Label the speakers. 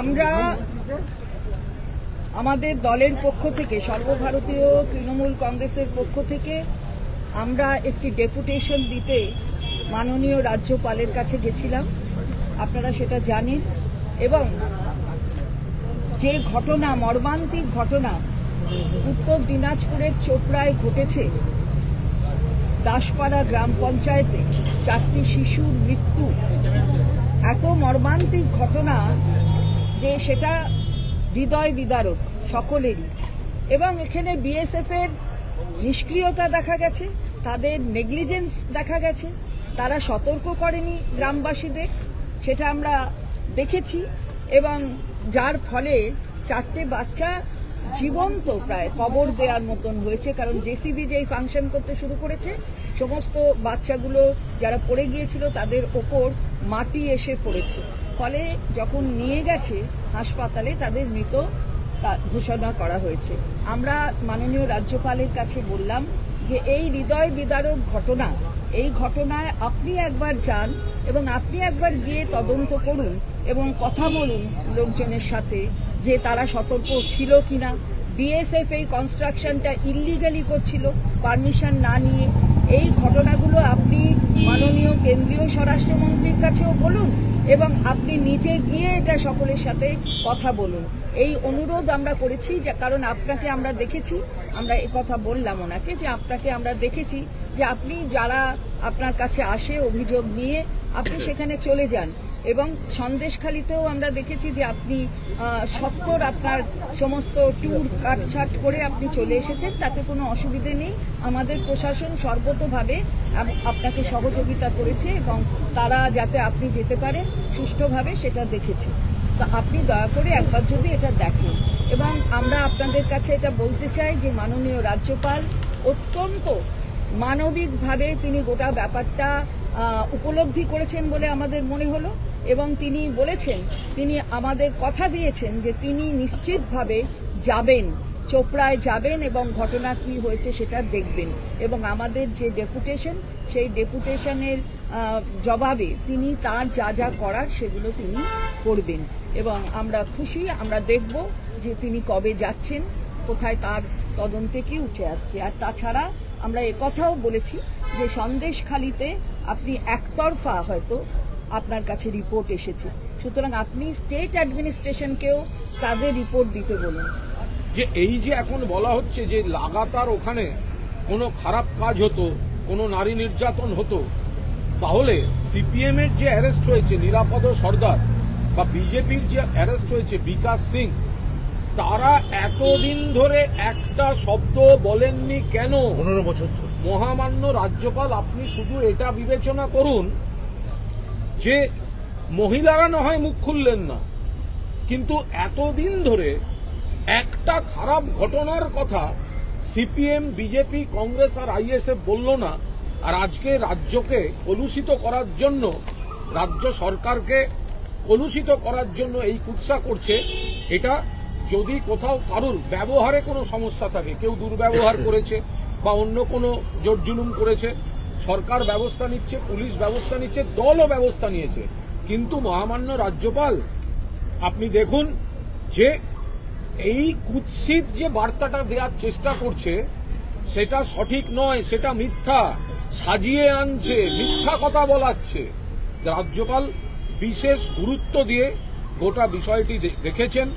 Speaker 1: আমরা আমাদের দলের পক্ষ থেকে, সর্বভারতীয় তৃণমূল কংগ্রেসের পক্ষ থেকে আমরা একটি ডেপুটেশন দিতে মাননীয় রাজ্যপালের কাছে গেছিলাম। আপনারা সেটা জানেন। এবং যে ঘটনা, মর্মান্তিক ঘটনা উত্তর দিনাজপুরের চোপড়ায় ঘটেছে, দাসপাড়া গ্রাম পঞ্চায়েতে চারটি শিশুর মৃত্যু, এত মর্মান্তিক ঘটনা যে সেটা হৃদয় বিদারক সকলেরই। এবং এখানে বিএসএফ এর নিষ্ক্রিয়তা দেখা গেছে, তাদের নেগলিজেন্স দেখা গেছে, তারা সতর্ক করেনি গ্রামবাসীদের, সেটা আমরা দেখেছি। এবং যার ফলে চারটে বাচ্চা জীবন্ত প্রায় কবর দেওয়ার মতন হয়েছে, কারণ জেসিবি যেই ফাংশন করতে শুরু করেছে, সমস্ত বাচ্চাগুলো যারা পড়ে গিয়েছিল তাদের ওপর মাটি এসে পড়েছে। ফলে যখন নিয়ে গেছে হাসপাতালে, তাদের মৃত ঘোষণা করা হয়েছে। আমরা মাননীয় রাজ্যপালের কাছে বললাম যে, এই হৃদয় বিদারক ঘটনা, এই ঘটনায় আপনি একবার যান এবং আপনি একবার গিয়ে তদন্ত করুন এবং কথা বলুন লোকজনের সাথে যে তারা সতর্ক ছিল কিনা। বিএসএফ এই কনস্ট্রাকশনটা ইলিগালি করছিল। পারমিশন না নিয়ে এই ঘটনাগুলো স্বরাষ্ট্রমন্ত্রীর কাছেও বলুন এবং আপনি নিজে গিয়ে এটা সকলের সাথে কথা বলুন। এই অনুরোধ আমরা করেছি যে কারণ আপনাকে আমরা দেখেছি, আমরা এ কথা বললাম ওনাকে যে আপনাকে আমরা দেখেছি যে আপনি যারা আপনার কাছে আসে অভিযোগ নিয়ে, আপনি সেখানে চলে যান। এবং সন্দেশখালিতেও আমরা দেখেছি যে আপনি সত্তর আপনার সমস্ত ট্যুর কাটছাট করে আপনি চলে এসেছেন, তাতে কোনো অসুবিধে নেই। আমাদের প্রশাসন সর্বতোভাবে আপ- আপনাকে সহযোগিতা করেছে এবং তারা যাতে আপনি যেতে পারেন, সুষ্ঠুভাবে সেটা দেখেছে। তো আপনি দয়া করে একবার যদি এটা দেখেন। এবং আমরা আপনাদের কাছে এটা বলতে চাই যে মাননীয় রাজ্যপাল, অত্যন্ত মানবিকভাবে তিনি গোটা ব্যাপারটা উপলব্ধি করেছেন বলে আমাদের মনে হলো এবং তিনি বলেছেন, তিনি আমাদের কথা দিয়েছেন যে তিনি নিশ্চিতভাবে যাবেন, চোপড়ায় যাবেন এবং ঘটনা কি হয়েছে সেটা দেখবেন। এবং আমাদের যে ডেপুটেশন, সেই ডেপুটেশনের জবাবে তিনি তার যা যা করার সেগুলো তিনি করবেন। এবং আমরা খুশি, আমরা দেখব যে তিনি কবে যাচ্ছেন, কোথায় তার তদন্তে কি উঠে আসছে। আর তাছাড়া আমরা কথাও বলেছি যে সন্দেশখালিতে আপনি একতরফা হয়তো আপনার কাছে রিপোর্ট এসেছে। সুতরাং আপনি স্টেট অ্যাডমিনিস্ট্রেশনকেও তাদের রিপোর্ট দিতে বলুন।
Speaker 2: যে এই যে এখন বলা হচ্ছে যে লাগাতার ওখানে কোনো খারাপ কাজ হতো, কোনো নারী নির্যাতন হতো, তাহলে সিপিএম এর যে অ্যারেস্ট হয়েছে, নিরাপদ সর্দার বা বিজেপির যে অ্যারেস্ট হয়েছে, বিকাশ সিং তারা এতদিন ধরে একটা শব্দ বলেননি কেন?
Speaker 3: পনেরো বছর
Speaker 2: মহামান্য রাজ্যপাল আপনি শুধু এটা বিবেচনা করুন যে মহিলারা না হয় মুখ খুললেন না কিন্তু এতদিন ধরে একটা খারাপ ঘটনার কথা সিপিএম বিজেপি কংগ্রেস আর আইএসএফ বলল না আর আজকে রাজ্যকে কলুষিত করার জন্য রাজ্য সরকারকে কলুষিত করার জন্য এই কুৎসা করছে এটা যদি কোথাও কারুর ব্যবহারে কোনো সমস্যা থাকে কেউ দুর্ব্যবহার করেছে বা অন্য কোনো জোরজুলুম করেছে সরকার ব্যবস্থা নিচ্ছে পুলিশ ব্যবস্থা নিচ্ছে দলও ব্যবস্থা নিয়েছে কিন্তু মহামান্য রাজ্যপাল আপনি দেখুন যে এই কুৎসিত যে বার্তাটা দেওয়ার চেষ্টা করছে সেটা সঠিক নয় সেটা মিথ্যা সাজিয়ে আনছে মিথ্যা কথা বলাচ্ছে। রাজ্যপাল বিশেষ গুরুত্ব দিয়ে গোটা বিষয়টি দেখেছেন।